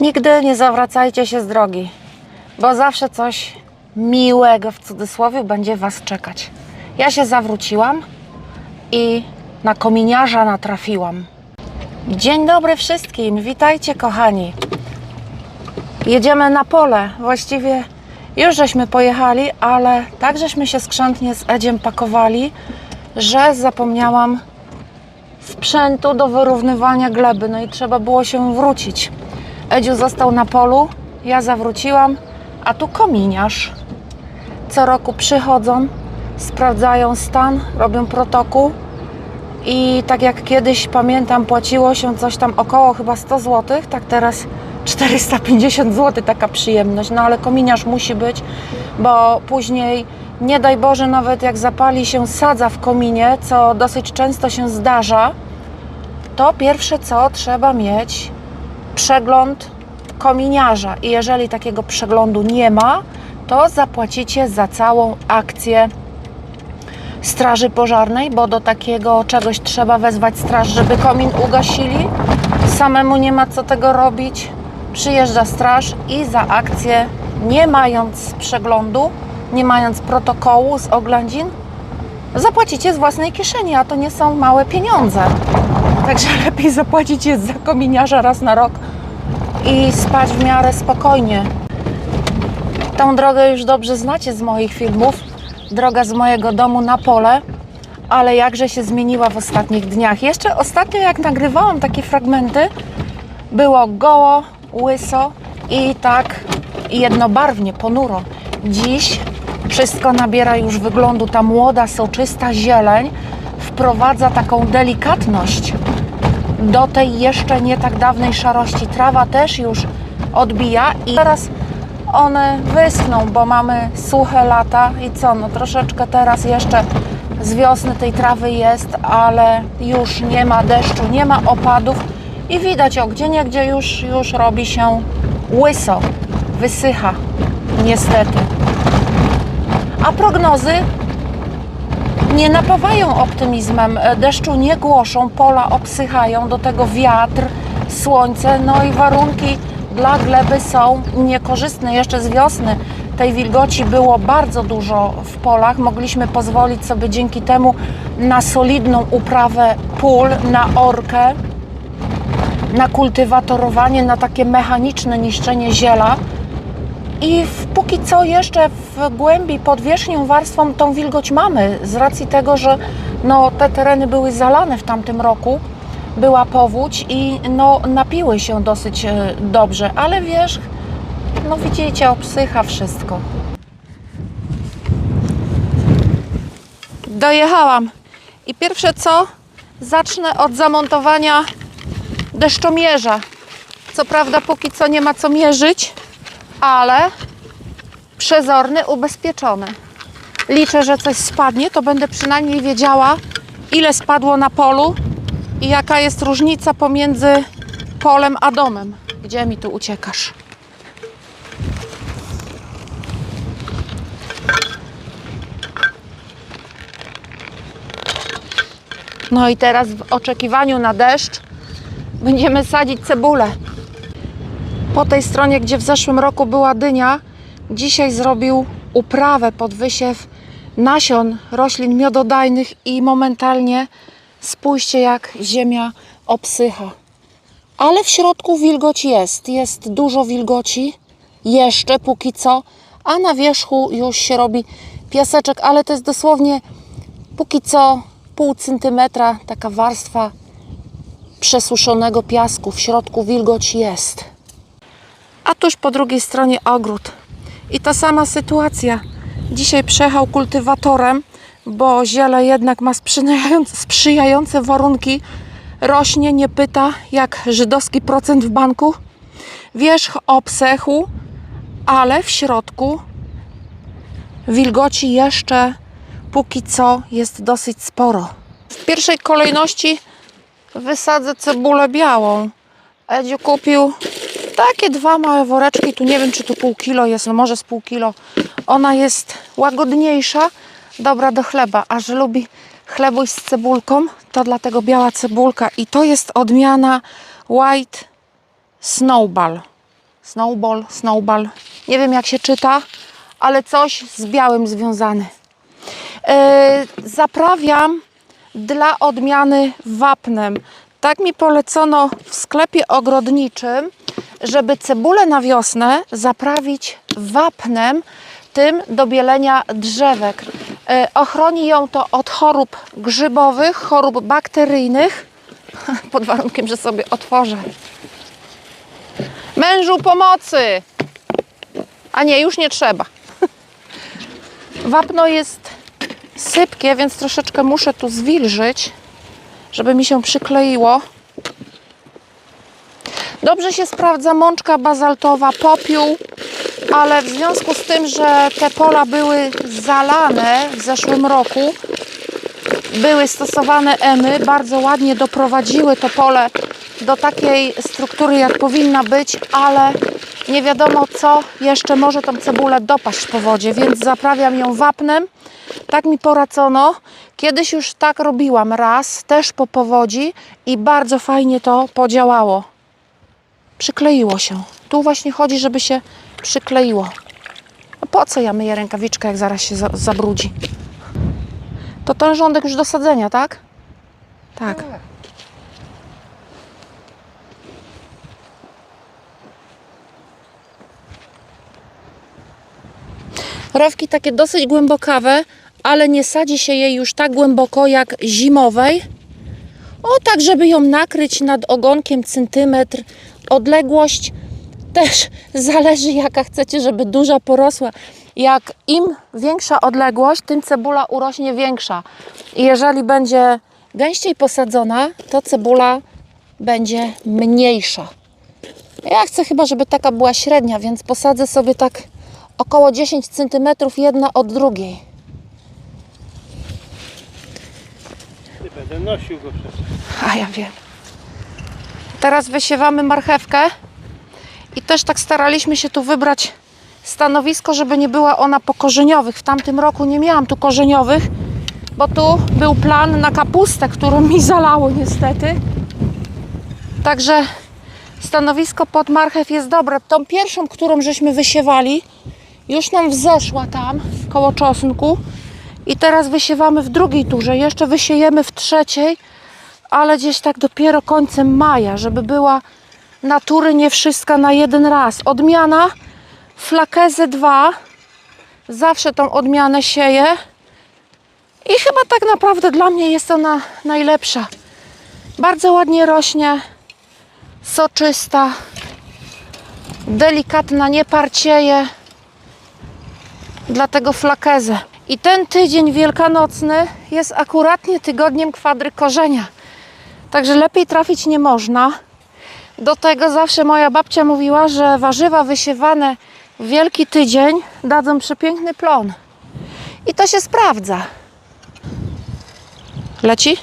Nigdy nie zawracajcie się z drogi, bo zawsze coś miłego w cudzysłowie będzie Was czekać. Ja się zawróciłam i na kominiarza natrafiłam. Dzień dobry wszystkim, witajcie kochani. Jedziemy na pole, właściwie już żeśmy pojechali, ale tak żeśmy się skrzętnie z Edziem pakowali, że zapomniałam sprzętu do wyrównywania gleby, no i trzeba było się wrócić. Edziu został na polu, ja zawróciłam, a tu kominiarz. Co roku przychodzą, sprawdzają stan, robią protokół i tak jak kiedyś pamiętam, płaciło się coś tam około chyba 100 zł, tak teraz 450 zł taka przyjemność. No ale kominiarz musi być, bo później nie daj Boże, nawet jak zapali się sadza w kominie, co dosyć często się zdarza, to pierwsze co trzeba mieć przegląd kominiarza. I jeżeli takiego przeglądu nie ma, to zapłacicie za całą akcję Straży Pożarnej, bo do takiego czegoś trzeba wezwać straż, żeby komin ugasili. Samemu nie ma co tego robić. Przyjeżdża straż i za akcję, nie mając przeglądu, nie mając protokołu z oględzin, zapłacicie z własnej kieszeni, a to nie są małe pieniądze. Także lepiej zapłacić jest za kominiarza raz na rok i spać w miarę spokojnie. Tą drogę już dobrze znacie z moich filmów. Droga z mojego domu na pole, ale jakże się zmieniła w ostatnich dniach. Jeszcze ostatnio, jak nagrywałam takie fragmenty, było goło, łyso i tak jednobarwnie, ponuro. Dziś wszystko nabiera już wyglądu. Ta młoda, soczysta zieleń wprowadza taką delikatność do tej jeszcze nie tak dawnej szarości. Trawa też już odbija i teraz one wyschną, bo mamy suche lata i co, no troszeczkę teraz jeszcze z wiosny tej trawy jest, ale już nie ma deszczu, nie ma opadów i widać o gdzie już, już robi się łyso, wysycha niestety. A prognozy nie napawają optymizmem, e, deszczu nie głoszą, pola obsychają, do tego wiatr, słońce, no i warunki dla gleby są niekorzystne. Jeszcze z wiosny tej wilgoci było bardzo dużo w polach. Mogliśmy pozwolić sobie dzięki temu na solidną uprawę pól, na orkę, na kultywatorowanie, na takie mechaniczne niszczenie ziela. I póki co jeszcze w głębi pod wierzchnią warstwą tą wilgoć mamy, z racji tego, że no, te tereny były zalane w tamtym roku, była powódź i no, napiły się dosyć e, dobrze, ale wierzch, no widzicie, obsycha wszystko. Dojechałam i pierwsze co, zacznę od zamontowania deszczomierza. Co prawda póki co nie ma co mierzyć, ale przezorny, ubezpieczony. Liczę, że coś spadnie, to będę przynajmniej wiedziała, ile spadło na polu i jaka jest różnica pomiędzy polem a domem. Gdzie mi tu uciekasz? No i teraz w oczekiwaniu na deszcz będziemy sadzić cebulę. Po tej stronie, gdzie w zeszłym roku była dynia, dzisiaj zrobił uprawę pod wysiew nasion roślin miododajnych i momentalnie spójrzcie jak ziemia obsycha. Ale w środku wilgoć jest, jest dużo wilgoci, jeszcze póki co, a na wierzchu już się robi piaseczek, ale to jest dosłownie póki co pół centymetra, taka warstwa przesuszonego piasku. W środku wilgoć jest a tuż po drugiej stronie ogród. I ta sama sytuacja. Dzisiaj przejechał kultywatorem, bo ziele jednak ma sprzyjające, warunki. Rośnie, nie pyta, jak żydowski procent w banku. Wierzch obsechł, ale w środku wilgoci jeszcze póki co jest dosyć sporo. W pierwszej kolejności wysadzę cebulę białą. Edziu kupił takie dwa małe woreczki, tu nie wiem czy tu pół kilo jest, no może z pół kilo. Ona jest łagodniejsza, dobra do chleba, a że lubi chlebuś z cebulką, to dlatego biała cebulka i to jest odmiana White Snowball. snowball, snowball. Nie wiem jak się czyta, ale coś z białym związany. E, zaprawiam dla odmiany wapnem. Tak mi polecono w sklepie ogrodniczym, żeby cebulę na wiosnę zaprawić wapnem tym do bielenia drzewek. E, Ochroni ją to od chorób grzybowych, chorób bakteryjnych, pod warunkiem, że sobie otworzę. Mężu pomocy! A nie, już nie trzeba. Wapno jest sypkie, więc troszeczkę muszę tu zwilżyć, żeby mi się przykleiło. Dobrze się sprawdza mączka bazaltowa, popiół, ale w związku z tym, że te pola były zalane w zeszłym roku, były stosowane emy, bardzo ładnie doprowadziły to pole do takiej struktury, jak powinna być, ale nie wiadomo, co jeszcze może tą cebulę dopaść po wodzie, więc zaprawiam ją wapnem. Tak mi poracono. Kiedyś już tak robiłam raz, też po powodzi i bardzo fajnie to podziałało. Przykleiło się. Tu właśnie chodzi, żeby się przykleiło. No po co ja myję rękawiczkę, jak zaraz się za zabrudzi? To ten rządek już do sadzenia, tak? Tak. Rowki takie dosyć głębokawe, ale nie sadzi się jej już tak głęboko jak zimowej. O, tak, żeby ją nakryć nad ogonkiem centymetr. Odległość też zależy, jaka chcecie, żeby duża porosła. Jak im większa odległość, tym cebula urośnie większa. I jeżeli będzie gęściej posadzona, to cebula będzie mniejsza. Ja chcę chyba, żeby taka była średnia, więc posadzę sobie tak około 10 cm jedna od drugiej. Nie będę nosił go przecież. A ja wiem. Teraz wysiewamy marchewkę i też tak staraliśmy się tu wybrać stanowisko, żeby nie była ona po korzeniowych. W tamtym roku nie miałam tu korzeniowych, bo tu był plan na kapustę, którą mi zalało niestety. Także stanowisko pod marchew jest dobre. Tą pierwszą, którą żeśmy wysiewali, już nam wzeszła tam koło czosnku i teraz wysiewamy w drugiej turze. Jeszcze wysiejemy w trzeciej, ale gdzieś tak dopiero końcem maja, żeby była natury nie wszystka na jeden raz. Odmiana Flakezy 2. Zawsze tą odmianę sieję. I chyba tak naprawdę dla mnie jest ona najlepsza. Bardzo ładnie rośnie, soczysta, delikatna, nie parcieje. Dlatego flakezę. I ten tydzień wielkanocny jest akuratnie tygodniem kwadry korzenia. Także lepiej trafić nie można. Do tego zawsze moja babcia mówiła, że warzywa wysiewane w wielki tydzień dadzą przepiękny plon. I to się sprawdza. Leci?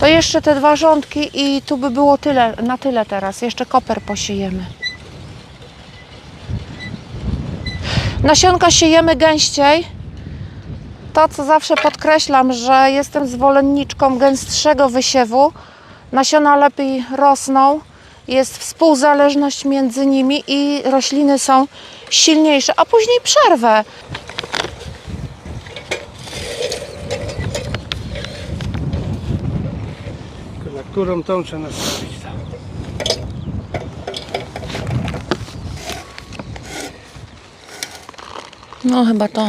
To jeszcze te dwa rządki i tu by było tyle, na tyle teraz. Jeszcze koper posiejemy. Nasionka siejemy gęściej. To, co zawsze podkreślam, że jestem zwolenniczką gęstszego wysiewu. Nasiona lepiej rosną, jest współzależność między nimi i rośliny są silniejsze, a później przerwę. Na którą tą trzeba nastawić. No chyba tą.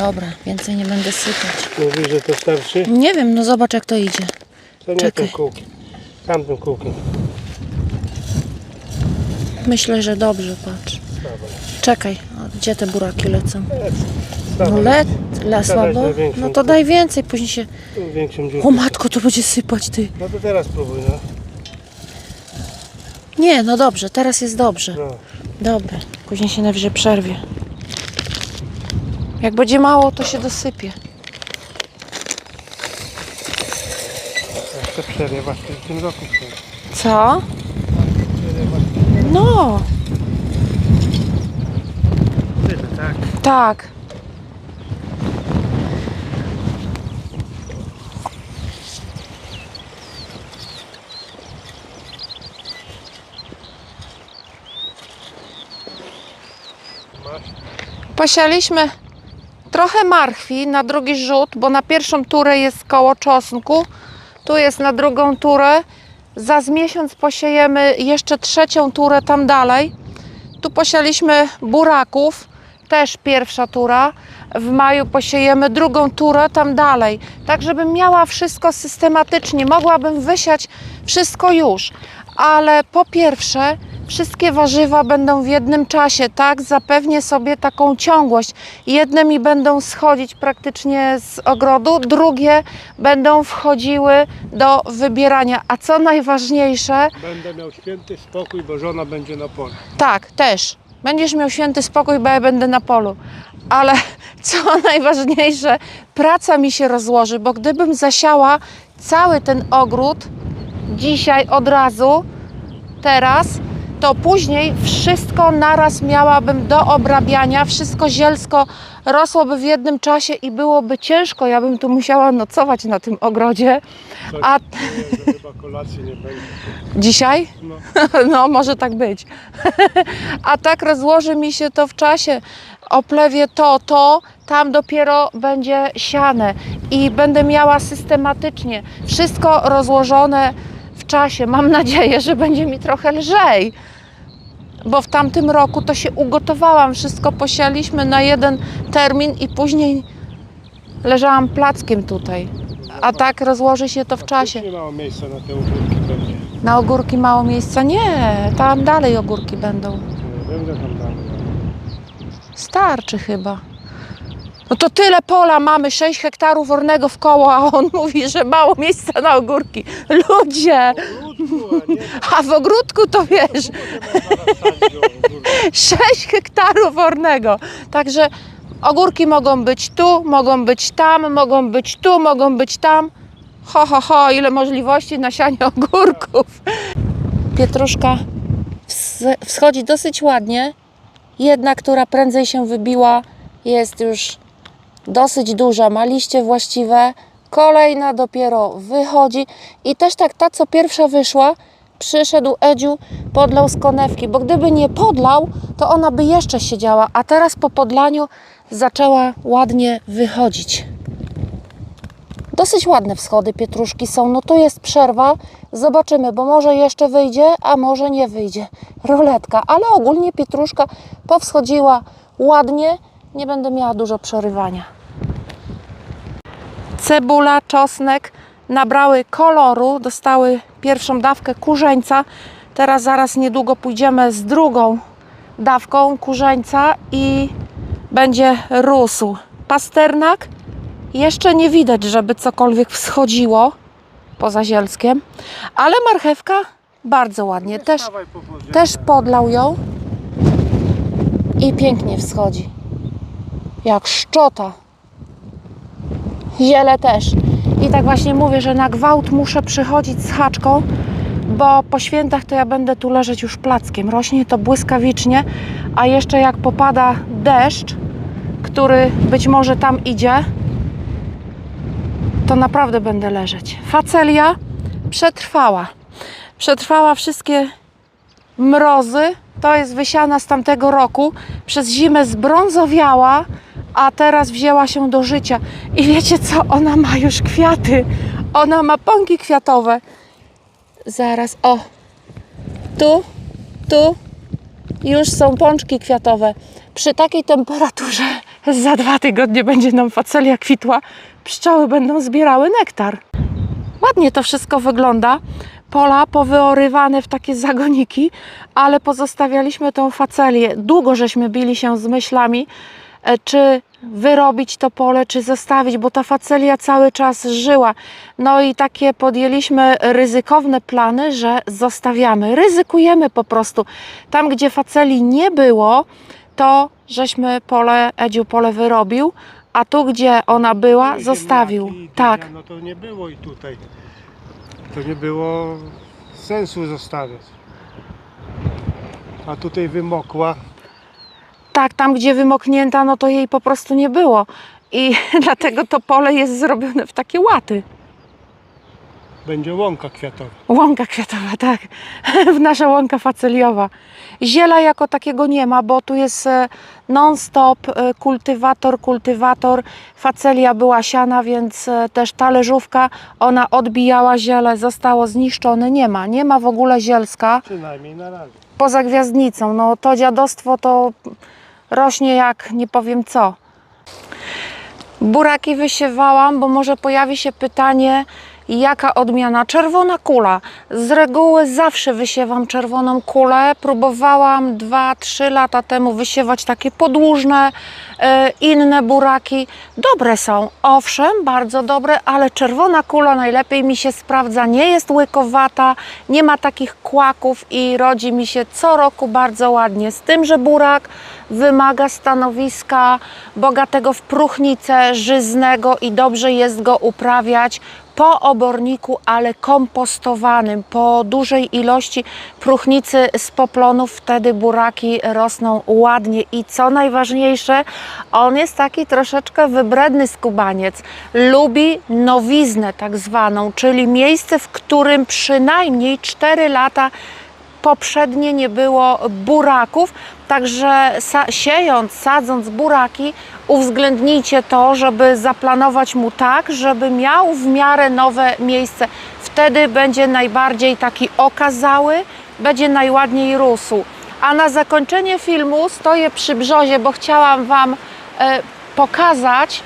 Dobra, więcej nie będę sypać. Mówisz, że to starszy? Nie wiem, no zobacz jak to idzie. To nie Czekaj. tym kółkiem. Tamtym kółkiem. Myślę, że dobrze, patrz. Dobra. Czekaj, gdzie te buraki lecą? No le, le słabo? największą No to daj więcej, później się... Tu Większą. O matko, to będzie sypać ty. No to teraz próbuj, no. Nie, no dobrze, teraz jest dobrze. no. Dobra, później się najwyżej przerwie. Jak będzie mało, to się dosypie. Chcę przerywać w tym roku. Co? No, Tyle, tak. tak. Masz? Posialiśmy trochę marchwi na drugi rzut, bo na pierwszą turę jest koło czosnku, tu jest na drugą turę. Za z miesiąc posiejemy jeszcze trzecią turę tam dalej. Tu posialiśmy buraków, też pierwsza tura. W maju posiejemy drugą turę tam dalej. Tak, żebym miała wszystko systematycznie. Mogłabym wysiać wszystko już, ale po pierwsze, wszystkie warzywa będą w jednym czasie, tak? Zapewnię sobie taką ciągłość. Jedne mi będą schodzić praktycznie z ogrodu, drugie będą wchodziły do wybierania. A co najważniejsze, Będę miał święty spokój, bo żona będzie na polu. tak, też. Będziesz miał święty spokój, bo ja będę na polu. Ale co najważniejsze, praca mi się rozłoży, bo gdybym zasiała cały ten ogród dzisiaj od razu, teraz, to później wszystko naraz miałabym do obrabiania, wszystko zielsko rosłoby w jednym czasie i byłoby ciężko. Ja bym tu musiała nocować na tym ogrodzie. Coś A że chyba kolacji nie będzie. dzisiaj? No, No, może tak być. A tak rozłoży mi się to w czasie. Oplewię to, to, tam dopiero będzie siane i będę miała systematycznie wszystko rozłożone w czasie. Mam nadzieję, że będzie mi trochę lżej. Bo w tamtym roku to się ugotowałam, wszystko posialiśmy na jeden termin i później leżałam plackiem tutaj. A tak rozłoży się to w czasie. Nie mało miejsca na te ogórki będzie. Na ogórki mało miejsca? Nie, tam dalej ogórki będą. Że tam dalej. Starczy chyba. No to tyle pola mamy, 6 hektarów ornego w koło, a on mówi, że mało miejsca na ogórki. Ludzie! A w ogródku to wiesz, możemy zaraz sadzić ogórki. 6 hektarów ornego. Także ogórki mogą być tu, mogą być tam, mogą być tu, mogą być tam. Ho, ho, ho, ile możliwości na sianie ogórków. Pietruszka ws- wschodzi dosyć ładnie. Jedna, która prędzej się wybiła, jest już dosyć duża, ma liście właściwe. Kolejna dopiero wychodzi. I też tak ta, co pierwsza wyszła, przyszedł Edziu, podlał z konewki, bo gdyby nie podlał, to ona by jeszcze siedziała, a teraz po podlaniu zaczęła ładnie wychodzić. Dosyć ładne wschody pietruszki są. No tu jest przerwa. Zobaczymy, bo może jeszcze wyjdzie, a może nie wyjdzie. Ruletka, ale ogólnie pietruszka powschodziła ładnie. Nie będę miała dużo przerywania. Cebula, czosnek nabrały koloru, dostały pierwszą dawkę kurzeńca. Teraz zaraz niedługo pójdziemy z drugą dawką kurzeńca i będzie rósł. Pasternak jeszcze nie widać, żeby cokolwiek wschodziło poza zielskiem, ale marchewka bardzo ładnie. Też, też podlał ją i pięknie wschodzi. Jak szczota. Ziele też. I tak właśnie mówię, że na gwałt muszę przychodzić z haczką, bo po świętach to ja będę tu leżeć już plackiem. Rośnie to błyskawicznie, a jeszcze jak popada deszcz, który być może tam idzie, to naprawdę będę leżeć. Facelia przetrwała. Przetrwała wszystkie mrozy. To jest wysiana z tamtego roku. Przez zimę zbrązowiała, a teraz wzięła się do życia. I wiecie co? Ona ma już kwiaty. Ona ma pąki kwiatowe. Zaraz, o. Tu, tu już są pączki kwiatowe. Przy takiej temperaturze za dwa tygodnie będzie nam facelia kwitła. Pszczoły będą zbierały nektar. Ładnie to wszystko wygląda. Pola powyorywane w takie zagoniki, ale pozostawialiśmy tą facelię. Długo żeśmy bili się z myślami, czy wyrobić to pole, czy zostawić, bo ta facelia cały czas żyła. No i takie podjęliśmy ryzykowne plany, że zostawiamy. Ryzykujemy po prostu. Tam, gdzie faceli nie było, to żeśmy pole, Edziu pole wyrobił, a tu, gdzie ona była, Ziemniaki zostawił. i te- Tak. No to nie było i tutaj. To nie było sensu zostawiać. A tutaj wymokła. Tak, tam gdzie wymoknięta, no to jej po prostu nie było. I dlatego to pole jest zrobione w takie łaty. będzie łąka kwiatowa. Łąka kwiatowa, tak. Nasza łąka faceliowa. Ziela jako takiego nie ma, bo tu jest e, non-stop e, kultywator, kultywator. Facelia była siana, więc e, też talerzówka, ona odbijała ziele, zostało zniszczone. Nie ma, nie ma w ogóle zielska. Przynajmniej na razie. Poza gwiazdnicą, no to dziadostwo to rośnie jak nie powiem co. Buraki wysiewałam, bo może pojawi się pytanie, jaka odmiana? Czerwona kula. Z reguły zawsze wysiewam czerwoną kulę. Próbowałam 2-3 lata temu wysiewać takie podłużne, e, inne buraki. Dobre są, owszem, bardzo dobre, ale czerwona kula najlepiej mi się sprawdza. Nie jest łykowata, nie ma takich kłaków i rodzi mi się co roku bardzo ładnie. Z tym, że burak wymaga stanowiska bogatego w próchnicę, żyznego i dobrze jest go uprawiać po oborniku, ale kompostowanym, po dużej ilości próchnicy z poplonów, wtedy buraki rosną ładnie i co najważniejsze, on jest taki troszeczkę wybredny skubaniec. Lubi nowiznę tak zwaną, czyli miejsce, w którym przynajmniej 4 lata poprzednie nie było buraków, także siejąc, sadząc buraki, uwzględnijcie to, żeby zaplanować mu tak, żeby miał w miarę nowe miejsce. Wtedy będzie najbardziej taki okazały, będzie najładniej rósł. A na zakończenie filmu stoję przy brzozie, bo chciałam Wam e, pokazać,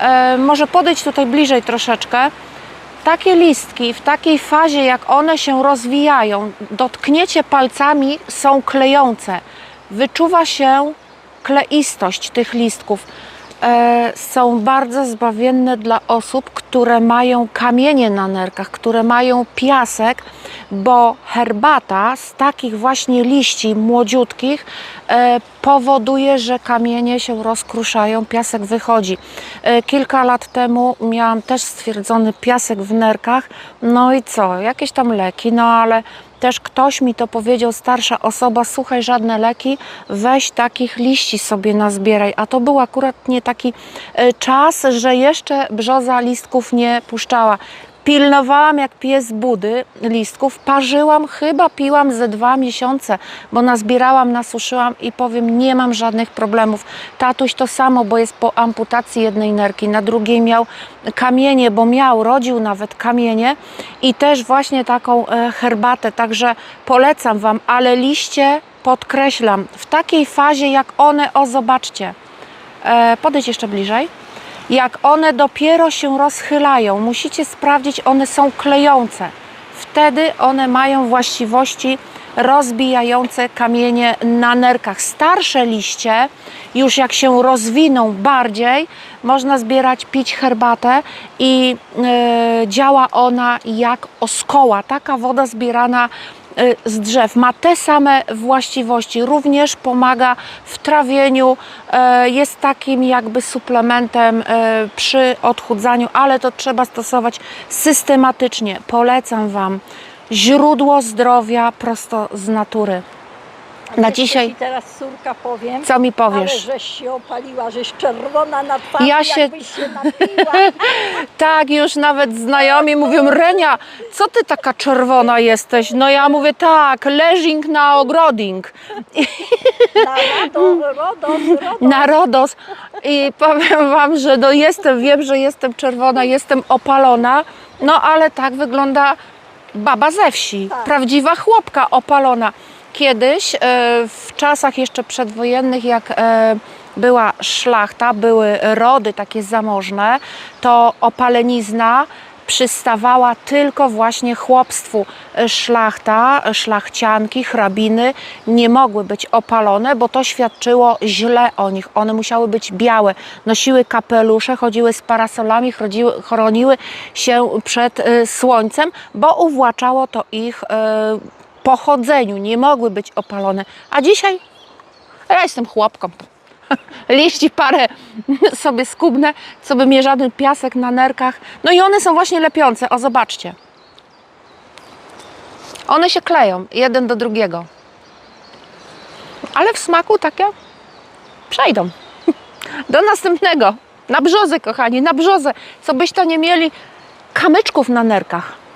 e, może podejść tutaj bliżej troszeczkę, takie listki w takiej fazie, jak one się rozwijają, dotkniecie palcami, są klejące. Wyczuwa się kleistość tych listków. E, są bardzo zbawienne dla osób, które mają kamienie na nerkach, które mają piasek, bo herbata z takich właśnie liści młodziutkich e, powoduje, że kamienie się rozkruszają, piasek wychodzi. E, kilka lat temu miałam też stwierdzony piasek w nerkach, no i co, jakieś tam leki, no ale też ktoś mi to powiedział, starsza osoba, słuchaj, żadne leki, weź takich liści sobie nazbieraj. A to był akurat nie taki e, czas, że jeszcze brzoza listków nie puszczała. Pilnowałam jak pies budy listków, parzyłam, chyba piłam ze dwa miesiące, bo nazbierałam, nasuszyłam i powiem, nie mam żadnych problemów. Tatuś to samo, bo jest po amputacji jednej nerki, na drugiej miał kamienie, bo miał, rodził nawet kamienie i też właśnie taką e, herbatę, także polecam Wam, ale liście podkreślam, w takiej fazie jak one, o zobaczcie, e, podejdź jeszcze bliżej, jak one dopiero się rozchylają, musicie sprawdzić, one są klejące. Wtedy one mają właściwości rozbijające kamienie na nerkach. Starsze liście, już jak się rozwiną bardziej, można zbierać, pić herbatę i e, działa ona jak oskoła. Taka woda zbierana z drzew ma te same właściwości, również pomaga w trawieniu, e, jest takim jakby suplementem e, przy odchudzaniu, ale to trzeba stosować systematycznie. Polecam Wam źródło zdrowia prosto z natury. Na dzisiaj, teraz córka powiem. co mi Ale powiesz? żeś się opaliła, żeś czerwona na twarzy, Ja się- się napiła. Tak, już nawet znajomi mówią, Renia, co ty taka czerwona jesteś? No ja mówię, tak, leżing na ogroding. Na rodos. na RODOS i powiem Wam, że no jestem, wiem, że jestem czerwona, jestem opalona, no ale tak wygląda baba ze wsi, Tak. prawdziwa chłopka opalona. Kiedyś, e, w czasach jeszcze przedwojennych, jak e, była szlachta, były rody takie zamożne, to opalenizna przystawała tylko właśnie chłopstwu. Szlachta, szlachcianki, hrabiny nie mogły być opalone, bo to świadczyło źle o nich. One musiały być białe, nosiły kapelusze, chodziły z parasolami, chodziły, chroniły się przed e, słońcem, bo uwłaczało to ich pochodzeniu. Nie mogły być opalone. A dzisiaj ja jestem chłopką. Liści parę sobie skubnę, co by mnie żaden piasek na nerkach. No i one są właśnie lepiące. O, zobaczcie. One się kleją jeden do drugiego. Ale w smaku takie przejdą. Do następnego. Na brzozę, kochani, na brzozę. Co byś to nie mieli kamyczków na nerkach.